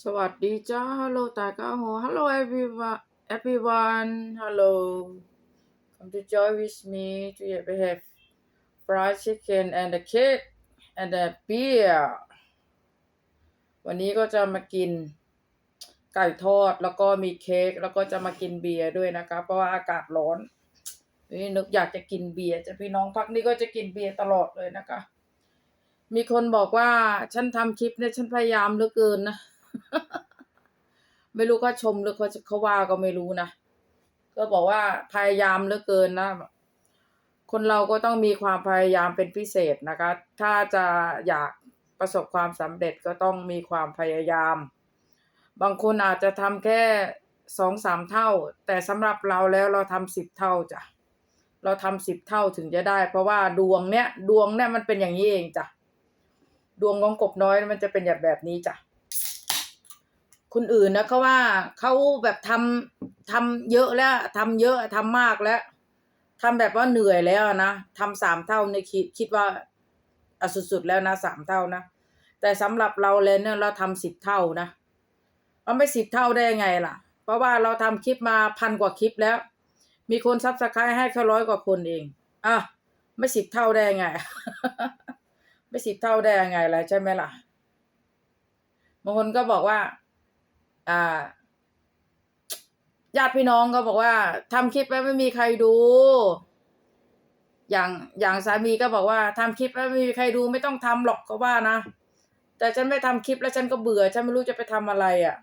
สวัสดีจ้าฮัลโหลตาก้าโฮฮัลโหล everyone everyone hello come to join with me today we have fried chicken and the cake and the beer วันนี้ก็จะมากินไก่ทอดแล้วก็มีเค้กแล้วก็จะมากินเบียร์ด้วยนะคะ เพราะว่าอากาศร้อนนี่นึกอยากจะกินเบียร์จะพี่น้องพักนี้ก็จะกินเบียร์ตลอดเลยนะคะ มีคนบอกว่าฉันทำคลิปเนี่ยฉันพยายามเหลือเกินนะ ไม่รู้เขาชมหรือเขาเขาว่าก็ไม่รู้นะ ก็บอกว่าพยายามเหลือเกินนะ คนเราก็ต้องมีความพยายามเป็นพิเศษนะคะ ถ้าจะอยากประสบความสำเร็จก็ต้องมีความพยายาม บางคนอาจจะทำแค่สองสามเท่า แต่สำหรับเราแล้วเราทำสิบเท่าจ้ะ เราทำสิบเท่าถึงจะได้ เพราะว่าดวงเนี้ยดวงเนี้ยมันเป็นอย่างนี้เองจ้ะ ดวงของกบน้อยมันจะเป็นแบบแบบนี้จ้ะ คนอื่นนะเขาว่าเขาแบบทำทำเยอะแล้วทำเยอะทำมากแล้วทำแบบว่าเหนื่อยแล้วนะทำสามเท่าในคิดคิดว่าอสุดๆแล้วนะสามเท่านะแต่สำหรับเราเลยเนี่ยเราทำสิบเท่านะเราไม่สิบเท่าได้ยังไงล่ะ เพราะว่าเราทำคลิปมาพันกว่าคลิปแล้ว มีคนซับสไครต์ให้แค่ร้อยกว่าคนเองอะไม่สิบเท่าได้ยังไง ไม่สิบเท่าได้ยังไงล่ะใช่ไหมล่ะบางคนก็บอกว่า อ่า ญาติพี่น้องก็บอกว่าทำคลิปแล้วไม่มีใครดู อย่างอย่างสามีก็บอกว่าทำคลิปแล้วไม่มีใครดูไม่ต้องทำหรอกก็ว่านะแต่ฉันไม่ทำคลิปแล้วฉันก็เบื่อ ฉันไม่รู้จะไปทำอะไรอะ่ะ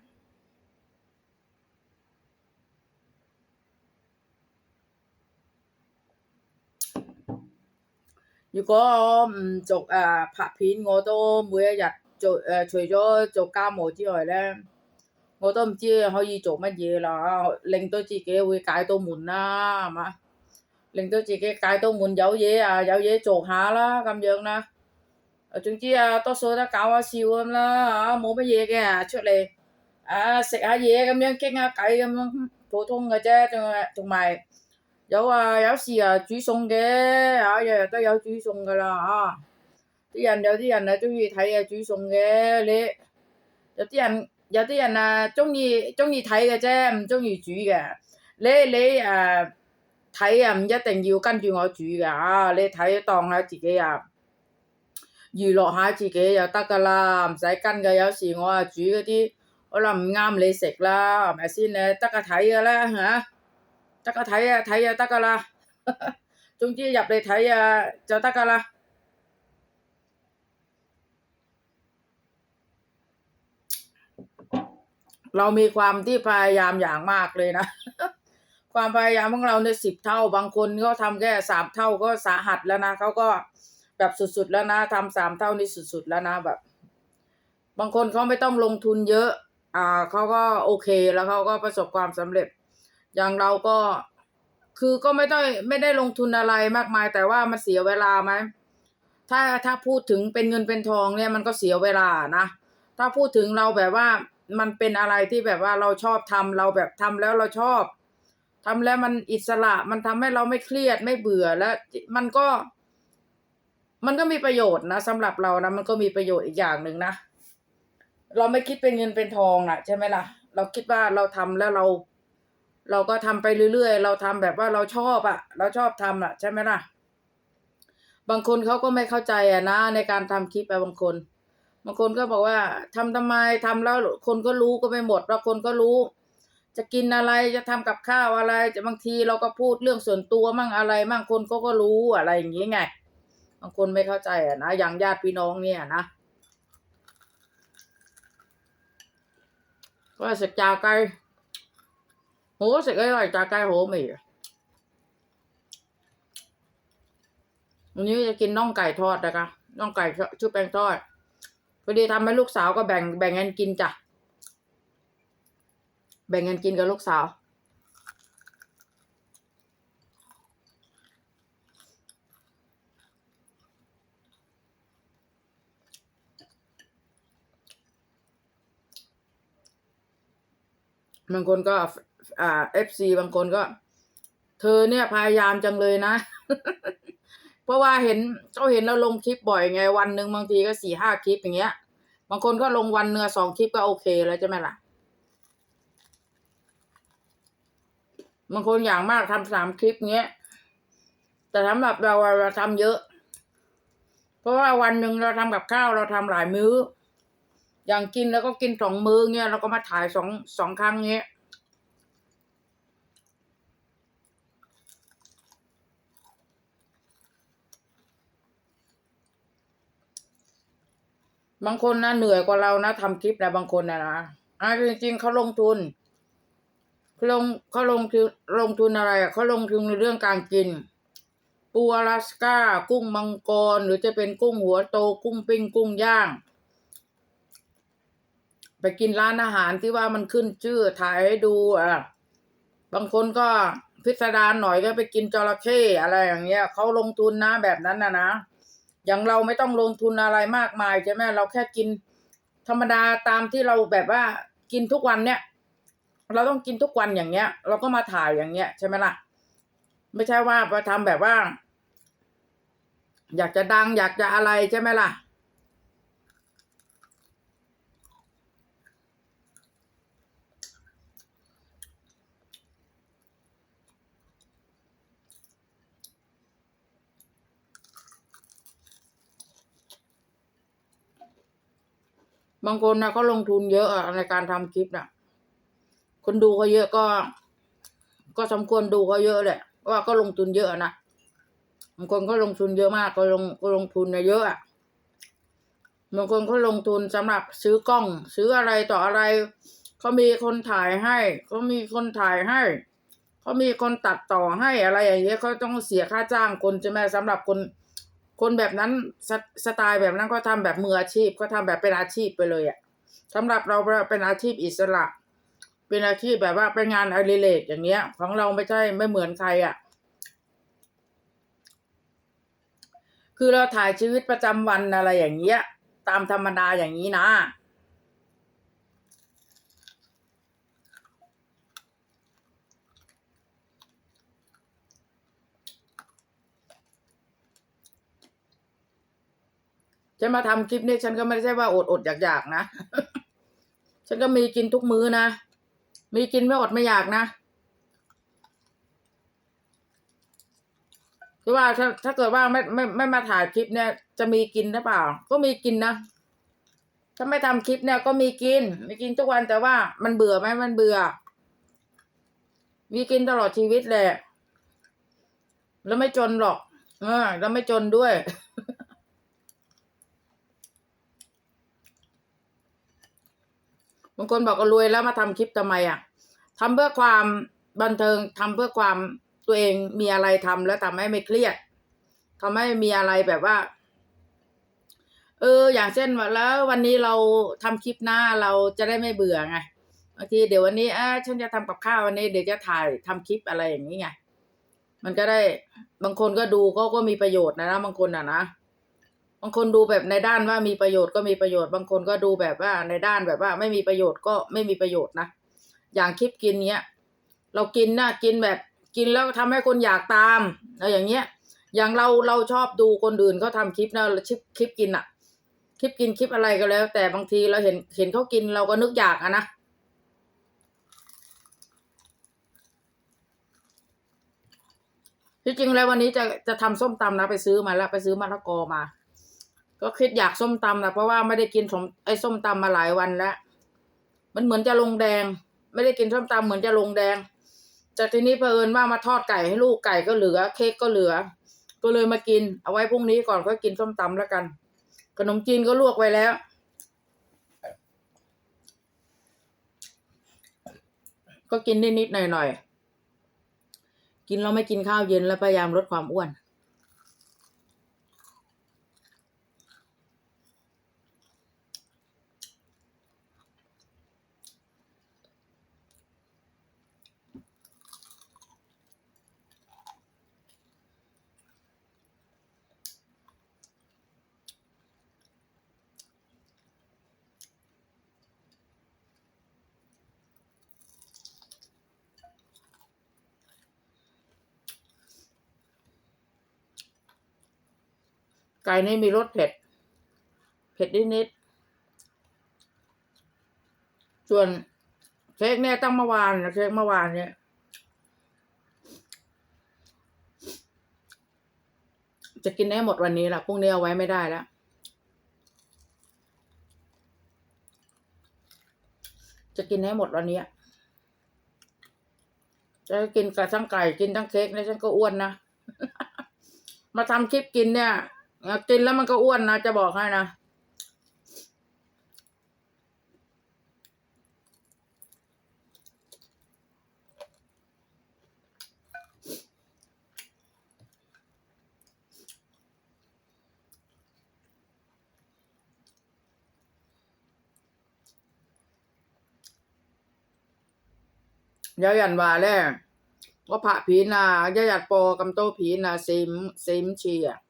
如果我唔做诶、呃拍片，我都每一日做诶、呃除咗做家务之外咧， 我都唔知可以做乜嘢啦，令到自己會解到悶啦，係嘛？令到自己解到悶，有嘢啊，有嘢做下啦，咁樣啦。誒，總之啊，多數都搞下笑咁啦，嚇冇乜嘢嘅，出嚟啊食下嘢咁樣傾下偈咁樣，普通嘅啫，仲係同埋。有啊，有時啊煮餸嘅嚇，日日都有煮餸噶啦嚇。啲人有啲人啊中意睇啊煮餸嘅，你有啲人 有啲人啊中意中意睇嘅啫，唔中意煮嘅。你你誒睇啊，唔一定要跟住我煮嘅嚇，你睇當下自己啊娛樂下自己就得噶啦，唔使跟嘅。有時我啊煮嗰啲可能唔啱你食啦，係咪先？你得個睇嘅啦嚇。得個睇啊睇就得噶啦，總之入嚟睇啊就得噶啦。 เรามีความที่พยายามอย่างมากเลยนะ ความพยายามของเราในสิบเท่า บางคนเขาทำแค่สามเท่าก็สาหัสแล้วนะเขาก็แบบสุดๆแล้วนะทำสามเท่านี่สุดๆแล้วนะแบบ บางคนเขาไม่ต้องลงทุนเยอะ อ่าเขาก็โอเคแล้วเขาก็ประสบความสำเร็จ อย่างเราก็คือก็ไม่ได้ไม่ได้ลงทุนอะไรมากมาย แต่ว่ามันเสียเวลาไหมถ้าถ้าพูดถึงเป็นเงินเป็นทองเนี่ยมันก็เสียเวลานะ ถ้าพูดถึงเราแบบว่า มันเป็นอะไรที่แบบว่าเราชอบทำเราแบบทำแล้วเราชอบทำแล้วมันอิสระมันทำให้เราไม่เครียดไม่เบื่อแล้วมันก็ มันก็มีประโยชน์นะสำหรับเรานะมันก็มีประโยชน์อีกอย่างหนึ่งนะเราไม่คิดเป็นเงินเป็นทองนะใช่ไหมล่ะ เราคิดว่าเราทำแล้วเรา เราก็ทำไปเรื่อยๆ เราทำแบบว่าเราชอบอะเราชอบทำอะใช่ไหมล่ะ บางคนเขาก็ไม่เข้าใจอะนะในการทำคลิปไปบางคน บางคนก็บอกว่า ทำทำไมทำแล้วคนก็รู้ก็ไม่หมดเราคนก็รู้ จะกินอะไรจะทำกับข้าวอะไร จะบางทีเราก็พูดเรื่องส่วนตัวมั่งอะไร มั่งคนเขาก็รู้อะไรอย่างนี้ไงบางคนไม่เข้าใจอะนะอย่างญาติพี่น้องเนี่ยนะว่าเสกจากไกลโหเสกไก่จากไกลโหมีวันนี้จะกินน่องไก่ทอดนะคะน่องไก่ชุบแป้งทอด อดีทำให้ลูกสาวก็แบ่งแบ่งเงินกินจ้ะ แบ่งเงินกินกับลูกสาว บางคนก็ อ่าเอฟซีบางคนก็ เธอเนี่ยพยายามจังเลยนะ เพราะว่าเห็นเขาเห็นเราลงคลิปบ่อยไงวันหนึ่งบางทีก็สี่ห้าคลิปอย่างเงี้ย บางคนก็ลงวันเนื้อสองคลิปก็โอเคแล้วใช่ไหมล่ะ บางคนอย่างมากทำสามคลิปเงี้ย แต่สำหรับเราเราทำเยอะ เพราะว่าวันหนึ่งเราทำกับข้าวเราทำหลายมื้อ อย่างกินแล้วก็กินสองมื้อเงี้ยเราก็มาถ่ายสองสองครั้งเงี้ย บางคนนะเหนื่อยกว่าเรานะทำคลิปนะบางคนนะนะอะจริงๆเขาลงทุนลงเขาลงทุนลงทุนอะไรเขาลงทุนในเรื่องการกิน ปูอลาสก้า กุ้งมังกร หรือจะเป็นกุ้งหัวโต กุ้งปิ้งกุ้งย่าง ไปกินร้านอาหารที่ว่ามันขึ้นชื่อถ่ายให้ดูอะบางคนก็พิสดารหน่อยก็ไปกินจระเข้อะไรอย่างเงี้ยเขาลงทุนนะแบบนั้นนะนะ อย่างเราไม่ต้องลงทุนอะไรมากมายใช่ไหมเราแค่กินธรรมดาตามที่เราแบบว่ากินทุกวันเนี่ยเราต้องกินทุกวันอย่างเงี้ย เราก็มาถ่ายอย่างเงี้ยใช่ไหมล่ะ ไม่ใช่ว่ามาทำแบบว่า อยากจะดังอยากจะอะไรใช่ไหมล่ะางคนนะเขาลงทุนเยอะอะในการทำคลิปน่ะ คนดูเขาเยอะก็ ก็สมควรดูเขาเยอะแหละเพราะว่าก็ลงทุนเยอะนะบางคนก็ลงทุนเยอะมากก็ลงก็ลงทุนเยอะอะบางคนเขาลงทุนสำหรับซื้อกล้อง ซื้ออะไรต่ออะไรเขามีคนถ่ายให้เขามีคนถ่ายให้เขามีคนตัดต่อให้อะไรอย่างเงี้ยเขาต้องเสียค่าจ้างคนใช่ไหมสำหรับคน คนแบบนั้นสสไตล์แบบนั้นก็ทำแบบมืออาชีพ ก็ทำแบบเป็นอาชีพไปเลยอะสำหรับเราเป็นอาชีพอิสระ เป็นอาชีพแบบว่าเป็นงานอดิเรกอย่างเงี้ย ของเราไม่ใช่ไม่เหมือนใครอะคือเราถ่ายชีวิตประจำวันอะไรอย่างเงี้ย ตามธรรมดาอย่างนี้นะ ฉันมาทำคลิปนี้ฉันก็ไม่ใช่ว่าอดอดอยากอยากนะ ฉันก็มีกินทุกมื้อนะ มีกินไม่อดไม่อยากนะคือว่าถ้าถ้าเกิดว่าไม่ไม่ไม่มาถ่ายคลิปเนี่ย จะมีกินหรือเปล่า ก็มีกินนะ ถ้าไม่ทำคลิปเนี่ยก็มีกิน มีกินทุกวันแต่ว่ามันเบื่อไหมมันเบื่อ มีกินตลอดชีวิตแหละ แล้วไม่จนหรอก เออ แล้วไม่จนด้วย บางคนบอกก็รวยแล้วมาทำคลิปทำไมอะทำเพื่อความบันเทิงทำเพื่อความตัวเองมีอะไรทำแล้วทำให้ไม่เครียดทำให้มีอะไรแบบว่า เออ อย่างเช่นว่าแล้ว วันนี้เราทำคลิปหน้าเราจะได้ไม่เบื่อไงบางทีเดี๋ยววันนี้อ่าฉันจะทำกับข้าววันนี้เดี๋ยวจะถ่ายทำคลิปอะไรอย่างนี้ไงมันก็ได้บางคนก็ดูก็ก็มีประโยชน์นะนะบางคนอะนะ บางคนดูแบบในด้านว่ามีประโยชน์ก็มีประโยชน์ บางคนก็ดูแบบว่าในด้านแบบว่าไม่มีประโยชน์ก็ไม่มีประโยชน์นะ อย่างคลิปกินเนี้ย เรากินนะกินแบบกินแล้วทำให้คนอยากตามอะไรอย่างเงี้ย อย่างเราเราชอบดูคนอื่นเขาทำคลิปนะคลิปคลิปกินอะคลิปกินคลิปอะไรก็แล้ว แต่บางทีเราเห็นเห็นเขากินเราก็นึกอยากอะนะที่จริงแล้ววันนี้จะจะทำส้มตำนะไปซื้อมาแล้วไปซื้อมะละกอมา ก็คิดอยากส้มตำนะเพราะว่าไม่ได้กินสมไอ้ส้มตำมาหลายวันแล้วมันเหมือนจะลงแดง ไม่ได้กินส้มตำเหมือนจะลงแดงแต่ทีนี้เผอิญว่ามาทอดไก่ให้ลูกไก่ก็เหลือ เค้กก็เหลือ ก็เลยมากิน เอาไว้พรุ่งนี้ก่อนค่อยกินส้มตำแล้วกัน ขนมจีนก็ลวกไว้แล้ว ก็กินนิดๆหน่อยๆกินแล้วไม่กินข้าวเย็นแล้วพยายามลดความอ้วน ไก่นี่มีรสเผ็ด เผ็ดนิดส่วนเค้กเนี่ยตั้งเมื่อวานนะเค้กเมื่อวานเนี่ยจะกินให้หมดวันนี้ละพรุ่งนี้เอาไว้ไม่ได้แล้ว จะกินให้หมดวันนี้ จะกินกับทั้งไก่กินทั้งเค้กเนี่ยฉันก็อ้วนนะ มาทำคลิปกินเนี่ย กินแล้วมันก็อ้วนนะ จะบอกให้นะยายันว่าแล้วว่าพระผีนายายัดโปอกำโตผีนาซิมซิมเชียู่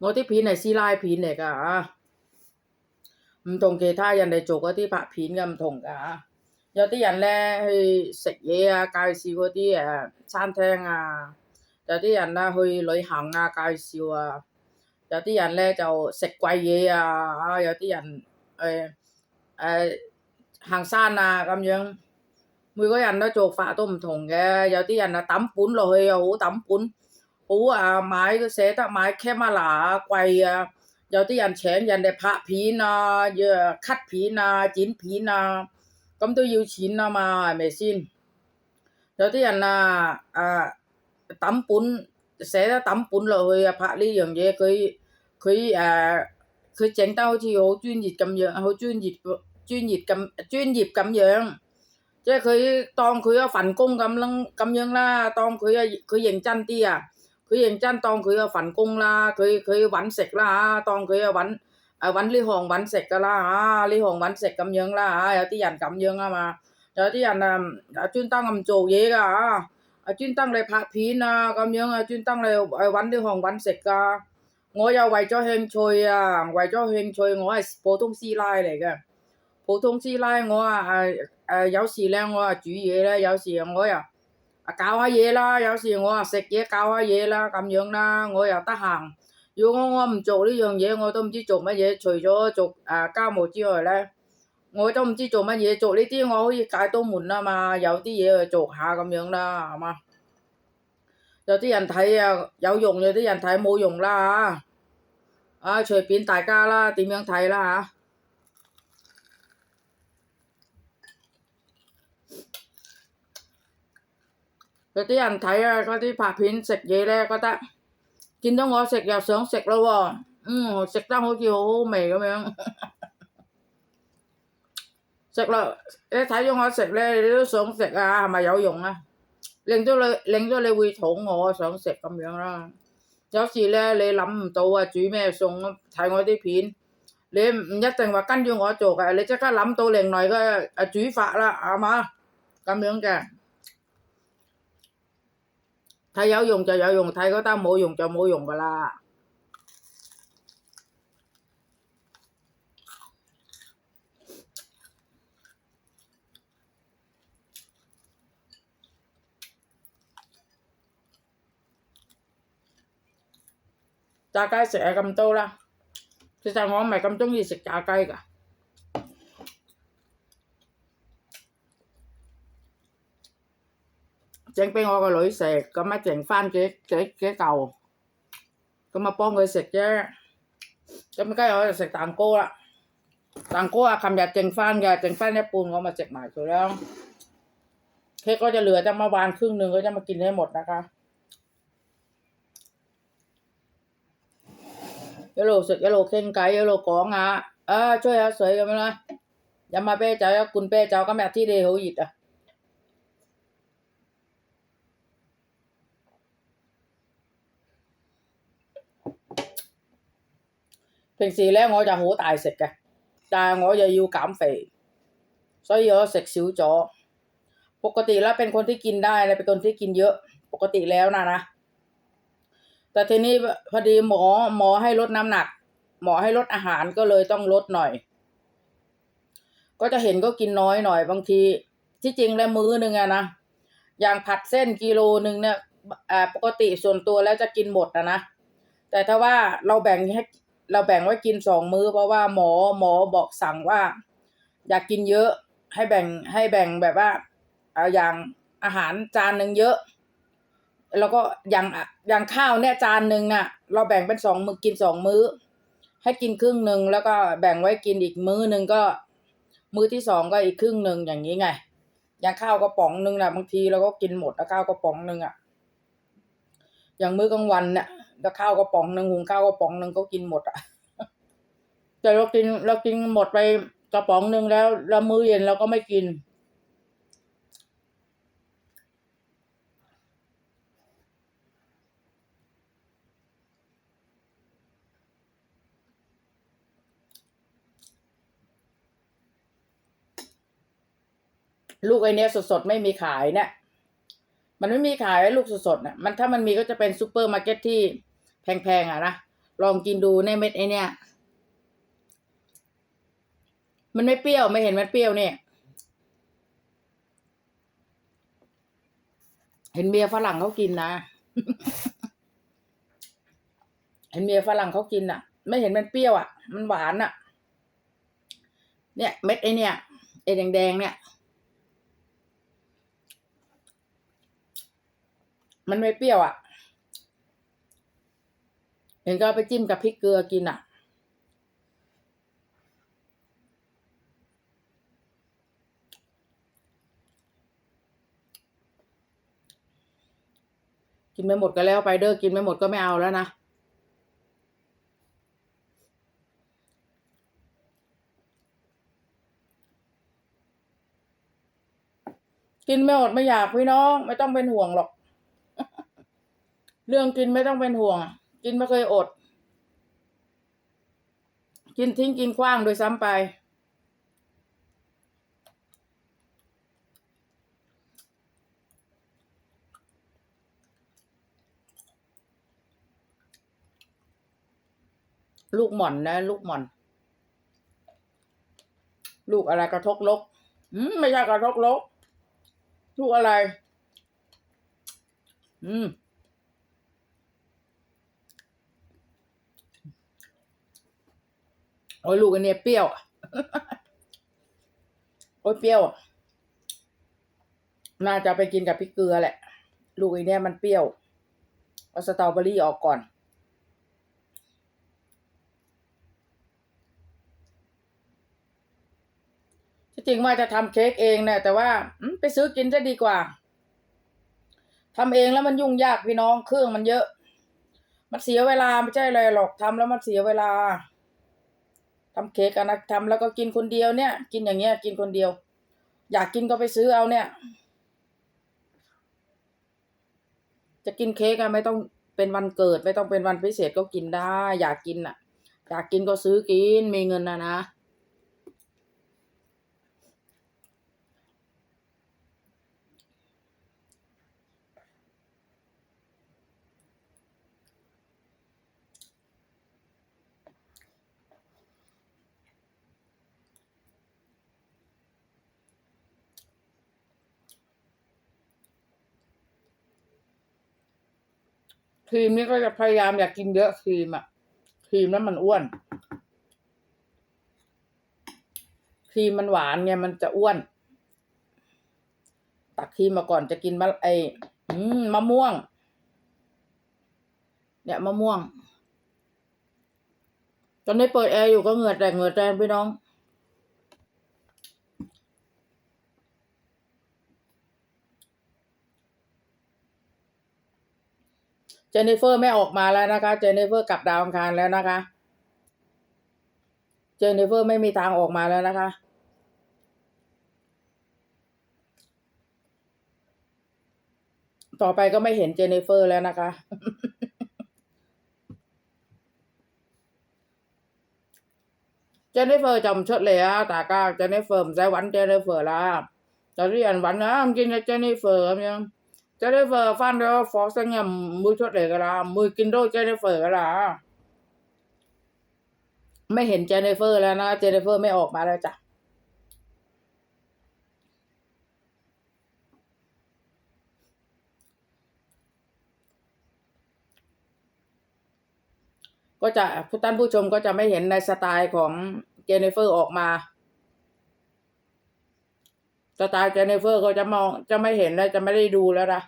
我啲片係師奶片嚟㗎嚇，唔同其他人哋做嗰啲拍片嘅唔同㗎嚇。有啲人咧去食嘢啊，介紹嗰啲誒餐廳啊；有啲人咧去旅行啊，介紹啊；有啲人咧就食貴嘢啊，啊有啲人誒誒行山啊咁樣。每個人都做法都唔同嘅，有啲人啊抌本落去又好抌本。 好啊，買捨得買 camera 啊貴啊，有啲人請人哋拍片啊，要 cut 片啊、剪片啊，咁都要錢啊嘛，係咪先？有啲人啊啊抌本捨得抌本落去啊拍呢樣嘢，佢佢誒佢整得好似好專業咁樣，好專業專業咁專業咁樣。即係佢當佢一份工咁啦，咁樣啦，當佢啊佢認真啲啊！ 佢認真當佢有份工啦，佢佢揾食啦嚇，當佢啊揾啊揾呢行揾食噶啦嚇，呢行揾食咁樣啦嚇，有啲人咁樣啊嘛，有啲人啊啊專登咁做嘢噶嚇，啊專登嚟拍片啊咁樣啊，專登嚟誒揾呢行揾食噶。我又為咗興趣啊，為咗興趣，我係普通師奶嚟嘅，普通師奶我啊誒誒有時咧我啊煮嘢咧，有時我又〜 啊搞下嘢啦，有時我啊食嘢搞下嘢啦，咁樣啦，我又得閒。如果我唔做呢樣嘢，我都唔知做乜嘢。除咗做誒家務之外咧，我都唔知做乜嘢。做呢啲我可以解到門啊嘛，有啲嘢去做下咁樣啦，係嘛？有啲人睇啊有用，有啲人睇冇用啦嚇。啊，隨便大家啦，點樣睇啦嚇？ 有啲人睇啊，嗰啲拍片食嘢咧，覺得見到我食又想食咯喎，嗯，食得好似好好味咁樣，食落你睇咗我食咧，你都想食啊，係咪有用啊？令到你令到你會肚餓，想食咁樣啦。有時咧，你諗唔到啊，煮咩餸睇我啲片，你唔一定話跟住我做嘅，你即刻諗到另外嘅誒煮法啦，係嘛？咁樣嘅。 睇有用就有用，睇嗰單冇用就冇用噶啦。炸雞食係咁多啦，其實我唔係咁鍾意食炸雞㗎。 chén bên ngồi lỗi sẹt có má chèn fan cái cái cái cầu có má bông người sẹt chứ có mấy cái rồi sẹt tàng cô ạ tàng cô à cầm giặt chèn fan gà chèn fan nếp bùn có mà sẹt mãi rồi đó เค้กก็จะเหลือจะมาวานครึ่งหนึ่งก็จะมากินให้หมดนะคะยโลสุดยโลเข่งไก่ยโลกองอะเออช่วยเอาสวยกันไหมนะยามาเป้เจ้ากุนเป้เจ้าก็แม่ที่เดโหยิดอะ 平时咧我就好大食嘅，但系我又要减肥， 所以我食少咗ปกติแล้วเป็นคนที่กินได้เลยเป็นคนที่กินเยอะ ปกติแล้วนะนะ แต่ทีนี้พอดีหมอหมอให้ลดน้ำหนัก หมอให้ลดอาหารก็เลยต้องลดหน่อย ก็จะเห็นก็กินน้อยหน่อยบางที ที่จริงแล้วมื้อหนึ่งอะนะอย่างผัดเส้นกิโลหนึ่งเนี่ยอ่าปกติส่วนตัวแล้วจะกินหมดนะนะแต่ถ้าว่าเราแบ่งให้ เราแบ่งไว้กินสองมื้อเพราะว่าหมอหมอบอกสั่งว่า อยากกินเยอะให้แบ่งให้แบ่งแบบว่าเอาอย่างอาหารจานหนึ่งเยอะ แล้วก็อย่างอย่างข้าวเนี่ยจานหนึ่งน่ะ เราแบ่งเป็นสองมื้อกินสองมื้อ ให้กินครึ่งหนึ่งแล้วก็แบ่งไว้กินอีกมื้อหนึ่งก็ มื้อที่สองก็อีกครึ่งหนึ่งอย่างนี้ไง อย่างข้าวกระป๋องหนึ่งนะบางทีเราก็กินหมดแล้วข้าวกระป๋องหนึ่งอะอย่างมื้อกลางวันเนี่ย แล้วข้าวกระป๋องหนึ่งหุงข้าวกระป๋องหนึ่งก็กินหมดอะแต่เรากินเรากินหมดไปกระป๋องหนึ่งแล้วแล้วมื้อเย็นเราก็ไม่กิน ลูกไอเนี้ยสดๆ ไม่มีขายเนี่ยมันไม่มีขายลูกสดๆน่ะมันถ้ามันมีก็จะเป็นซูเปอร์มาร์เก็ตที่ แพงๆอะนะลองกินดูในเม็ดไอเนี้ยมันไม่เปรี้ยวไม่เห็นมันเปรี้ยวเนี่ยเห็นเมียฝรั่งเขากินนะ เห็นเมียฝรั่งเขากินอะ ไม่เห็นมันเปรี้ยวอะ มันหวานอะ เนี่ยเม็ดไอเนี่ยไอแดงๆเนี่ย มันไม่เปรี้ยวอะ เห็นก็ไปจิ้มกับพริกเกลือกินอะ กินไม่หมดก็แล้วไปเด้อกินไม่หมดก็ไม่เอาแล้วนะกินไม่หมดไม่อยากพี่น้อง ไม่ต้องเป็นห่วงหรอก เรื่องกินไม่ต้องเป็นห่วง กินไม่เคยอด กินทิ้งกินขว้างโดยซ้ำไป ลูกหม่อนนะ ลูกหม่อน ลูกอะไรกระทกลกอืมไม่ใช่กระทกลก ลูกอะไร อืม โอ้ยลูกอันเนี้ยเปรี้ยว โอ้ยเปรี้ยว น่าจะไปกินกับพริกเกลือแหละ ลูกอันเนี้ยมันเปรี้ยวเอาสตรอเบอรี่ออกก่อน จริงว่าจะทำเค้กเองเนี่ยแต่ว่าไปซื้อกินจะดีกว่าทำเองแล้วมันยุ่งยากพี่น้องเครื่องมันเยอะ มันเสียเวลาไม่ใช่เลยหรอกทำแล้วมันเสียเวลา ทำเค้กอนะทำแล้วก็กินคนเดียวเนี่ย กินอย่างเงี้ย กินคนเดียว อยากกินก็ไปซื้อเอาเนี่ย จะกินเค้กอะไม่ต้องเป็นวันเกิด ไม่ต้องเป็นวันพิเศษก็กินได้ อยากกินอะอยากกินก็ซื้อกินมีเงินนะนะ ครีมนี่ก็จะพยายามอยากกินเยอะครีมอะครีมนั้นมันอ้วน ครีมมันหวานไงมันจะอ้วน ตักครีมมาก่อนจะกินมะไอมมะม่วง เนี่ยมะม่วง ตอนนี้เปิดแอร์อยู่ก็เหงื่อแตกเหงื่อแตกพี่น้อง เจนนิเฟอร์ไม่ออกมาแล้วนะคะ เจนนิเฟอร์กลับดาวอังคารแล้วนะคะ เจนนิเฟอร์ไม่มีทางออกมาแล้วนะคะ ต่อไปก็ไม่เห็นเจนนิเฟอร์แล้วนะคะ Jennifer chồng xuất lệ á, tạ ca Jennifer sẽ quánh Jennifer là tao đi ăn quánh á, không kinh là Jennifer em nha. Jennifer fan đó phó sang nhà mười xuất lệ cái là mười kinh đô Jennifer cái là ไม่เห็นเจเนฟเฟอร์แล้วนะ เจเนฟเฟอร์ไม่ออกมาแล้วจ้ะก็จะผู้ท่านผู้ชมก็จะไม่เห็นในสไตล์ของเจเนเฟอร์ออกมา สไตล์เจเนฟเฟอร์ก็จะมอง จะไม่เห็นแล้วจะไม่ได้ดูแล้วนะ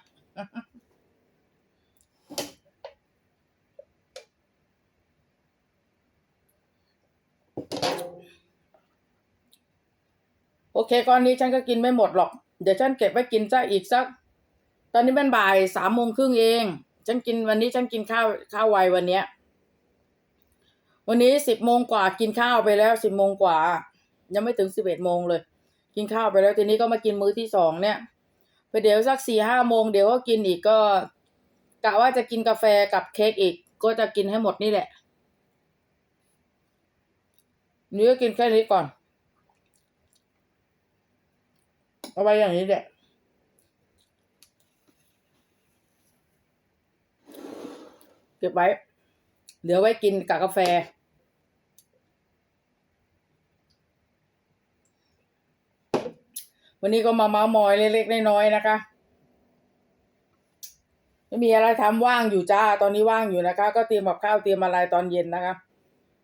โอเคก้อนนี้ฉันก็กินไม่หมดหรอก เดี๋ยวฉันเก็บไว้กินสักอีกสัก ตอนนี้เป็นบ่ายสามโมงครึ่งเอง ฉันกินวันนี้ฉันกินข้าวข้าวไววันเนี้ย วันนี้สิบโมงกว่ากินข้าวไปแล้วสิบโมงกว่า ยังไม่ถึงสิบเอ็ดโมงเลย กินข้าวไปแล้วทีนี้ก็มากินมื้อที่สองเนี่ยไปเดี๋ยวสักสี่ห้าโมงเดี๋ยวก็กินอีกก็กะว่าจะกินกาแฟกับเค้กอีก ก็จะกินให้หมดนี่แหละนี่ก็กินแค่นี้ก่อนเอาไว้อย่างนี้แหละเก็บไว้เหลือไว้กินกับกาแฟ วันนี้ก็มาเมาส์มอยเล็กๆน้อยๆนะคะไม่มีอะไรทำว่างอยู่จ้าตอนนี้ว่างอยู่นะคะ ก็เตรียมกับข้าวเตรียมอะไรตอนเย็นนะคะ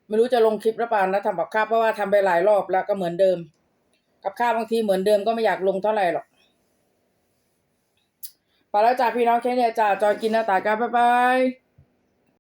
ไม่รู้จะลงคลิปหรือเปล่านะทำกับข้าวเพราะว่าทำไปหลายรอบแล้วก็เหมือนเดิม กับข้าวบางทีเหมือนเดิมก็ไม่อยากลงเท่าไหร่หรอกไปแล้วจ้าพี่น้องแค่นี้จ้าจอยกินนะตากันบ๊ายบาย